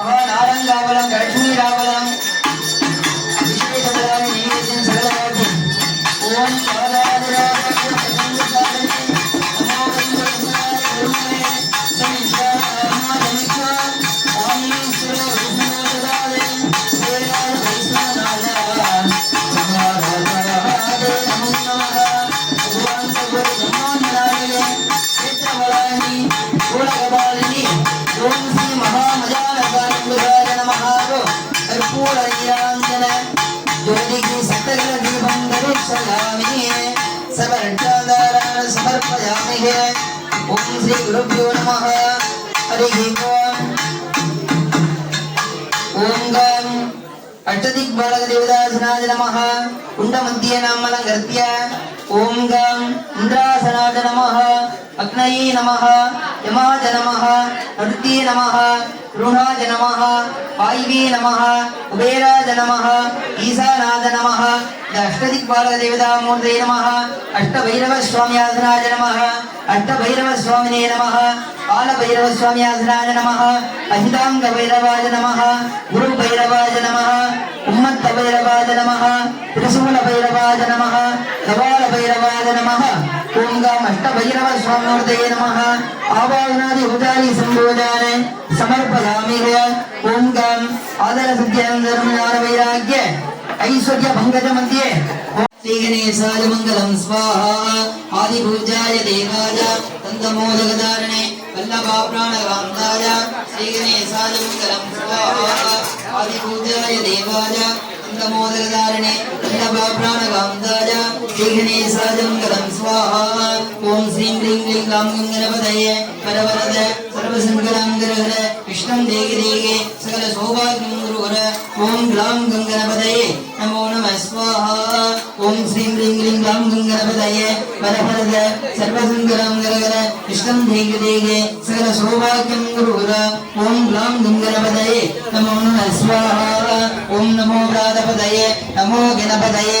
நாராயண ராவலம் லட்சுமி ராவலம் ఓం శ్రీ గురుభ్యో నమః హరి ఓం ఓం గం అష్టదిగ్బాలక దేవదాసనాయ నమః కుండమధ్య నామలంగర్త్య ఓం గం ఇంద్రాసనాయ నమః అగ్నయే నమః యమాజ నమః నృత్యే నమః గృహాజ నమః వాయువే నమః కుబేరాజ నమః ఈశానాజ నమః అష్టదిక్పాలక దేవతామూర్తయ నమః అష్టభైరవ స్వామ్యాసనాయ నమః అష్టభైరవ స్వామినే నమః స్వామి ఆసనాయ నమ అహితాంగ భైరవాయ నమ గురు భైరవాయ నమ ఉమ్మత్త భైరవాయ నమ త్రిశూల భైరవాయ నమ కపాల భైరవాయ నమ ఓం గాం అష్ట భైరవ స్వామూర్తయే నమః ఆవాహనాది ఉదారి సంబోధాన సమర్పయామి ఓం గాం ఆదర సత్యానందరం జ్ఞాన వైరాగ్య ఐశ్వర్య భంగజ మధ్యే Tigane Saj Mangalam Swaha Adi Bhujaya Dekhaja Tanda Mojaga Dharane Alla Bhavrana Gavantaja Tigane Saj Mangalam Swaha Adi Bhujaya Dekhaja Tanda Mojaga Dharane Alla Bhavrana Gavantaja Tigane Saj Mangalam Swaha Om Srim Kling Kling Kling Kling Kling Kling Kling Kling Kling Kling Kling Kling Kling Kling Kling Kling ஓம் ஸ்ரீம் ஹ்ரீம் ஹ்ரீம் ராம் கங்கரபதய வரபரத சர்வசுந்தரம் கரகர இஷ்டம் தேக தேக சகல சௌபாக்கியம் குருகுர ஓம் ராம் கங்கரபதயே நமோ நம ஸ்வாஹா ஓம் நமோ பிராதபதயே நமோ கணபதயே.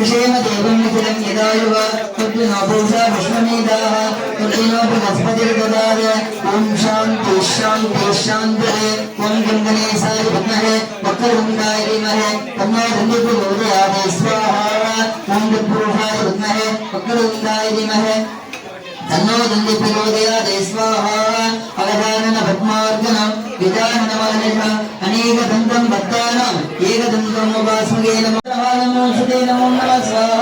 کشیم دیگم نکرم ادایو کتو نبوزا بشمی دا کتو نبو نفت دردار ام شان تشان تشان در ام گنگنی سای بکنه بکر ام دائری مره ام نبو بودی آدیس را ہارا ام دبروفا بکنه بکر ام دائری مره తన్నో దండి ప్రచోదయాదే స్వాహ అవధానన పద్మార్గనం విధానన మహర్ష అనేక దంతం భక్తానాం ఏకదంతం ఉపాస్మగే నమో నమో నమ స్వాహ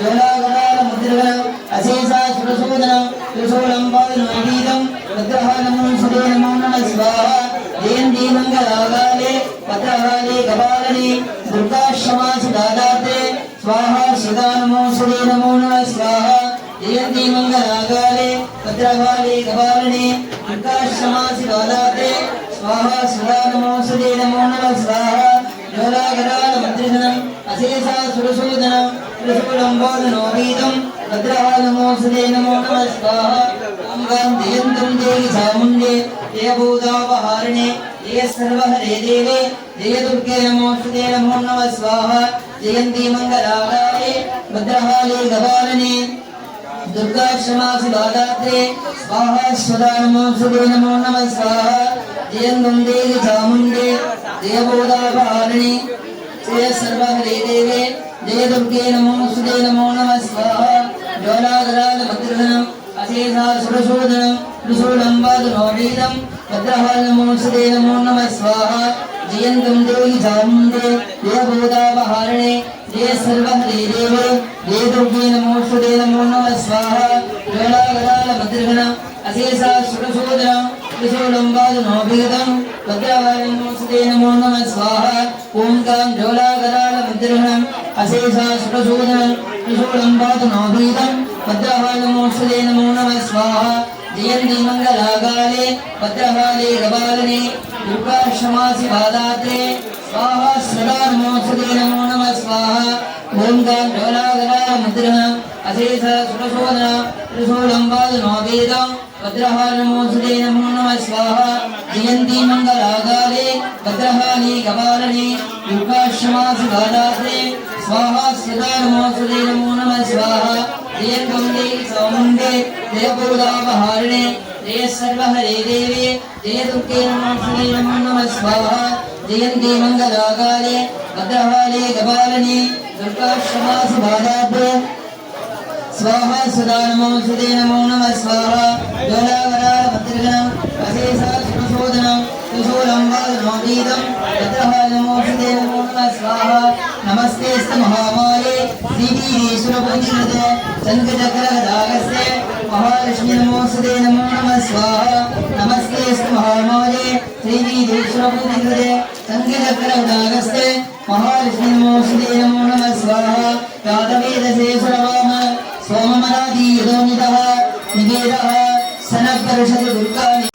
యోలాగణాల ముద్రగణం అశేషా సురసూదనం త్రిశూలం పాదనీతం భద్రహానమో సుతే నమో నమ స్వాహ జయంతి మంగళాగాలే భద్రహాలే కపాలని దుర్గాశ్రమాసి దాదాతే స్వాహ సదా నమో నమ స్వాహ జయంతి మంగళాగాలే భద్రకాళే కపాలనే అంకాశ్రమాసి బాలాతే స్వాహ సుధా నమో నమో నమ స్వాహ యోలాగరాల మంత్రిధనం అశేషా సురసూదనం త్రిశూలం బోధనో నమో నమ స్వాహ అంగాం జయంతం దేవి చాముండే జయభూతాపహారిణే జయ సర్వహరే దేవే జయ దుర్గే నమో నమో నమ స్వాహ జయంతి మంగళాగాలే భద్రహాలే కపాలనే దుర్గాక్షమాసి బాధాత్రే స్వాహ స్వదా నమో సుదే నమో నమ స్వాహ జయంతం చాముండే జయబోధాపహారిణి శ్రేయ సర్వహరే దేవే జయ దుర్గే నమో సుదే నమో నమ స్వాహ జ్వాలాధరాల భద్రధనం అశేషా సురశోధనం త్రిశూలం వాదునోడీతం భద్రహాల నమో సుదే నమో నమ స్వాహ జయంతం దేవి చాముండే జయబోధాపహారిణి జయ సర్వహరే దేవే జయ దుర్గే నమో సుదే నమో నమ స్వాహ. జ్వాలాధరాల భద్రధనం అశేషా సురశోధనం త్రిశూలం వాదునోభీతం భద్రహాల నమో సుదే నమో నమ స్వాహ ఓంకాం జ్వాలాధరాల భద్రధనం అశేషా సురశోధనం త్రిశూలం వాదునోభీతం భద్రహాల నమో సుదే నమో నమ స్వాహ జయంతి మంగళాగాలే భద్రకాళే గబాలనే దుర్గాక్షమాసి బాధాత్రే స్వాహ సదా నమోస్తుతే నమో నమ స్వాహ. ఓం గాం జ్వలాగరా ముద్ర అశేష సురశోధన త్రిశూలం వాదనో వేదం భద్రహ నమోస్తుతే నమో నమ స్వాహ. జయంతి మంగళాగాలే భద్రకాళే గబాలనే దుర్గాక్షమాసి బాధాత్రే స్వాహ సదా నమోస్తుతే నమో నమ స్వాహ. జయంతి మంగళాకాలే భద్రకాళే గబాలనే దుర్గాక్షమాసు బాధాత్రే స్వాహ సదా నమో సుదే నమో నమ స్వాహ జోలావరా భద్రగణం అశేష సుశోధనం సుశూలం వాదనోదీతం వీదం నమో సుదే నమో నమ స్వాహ నమస్తే మహామాయే శ్రీవీరేశ్వరపంచద శంఖచక్రగదాగస్య మహాలక్ష్మి నమో సుదే నమో నమ స్వాహ నమస్తే మహామాయే శ్రీవీరేశ్వరపంచద శంఖచక్రగదాగస్య మహాలక్ష్మి నమో నమో నమ స్వాహ యాదవేదశేశ్వరవామ సోమమరాదీయదోనితః నివేదः సనపరిషదు దుర్గాని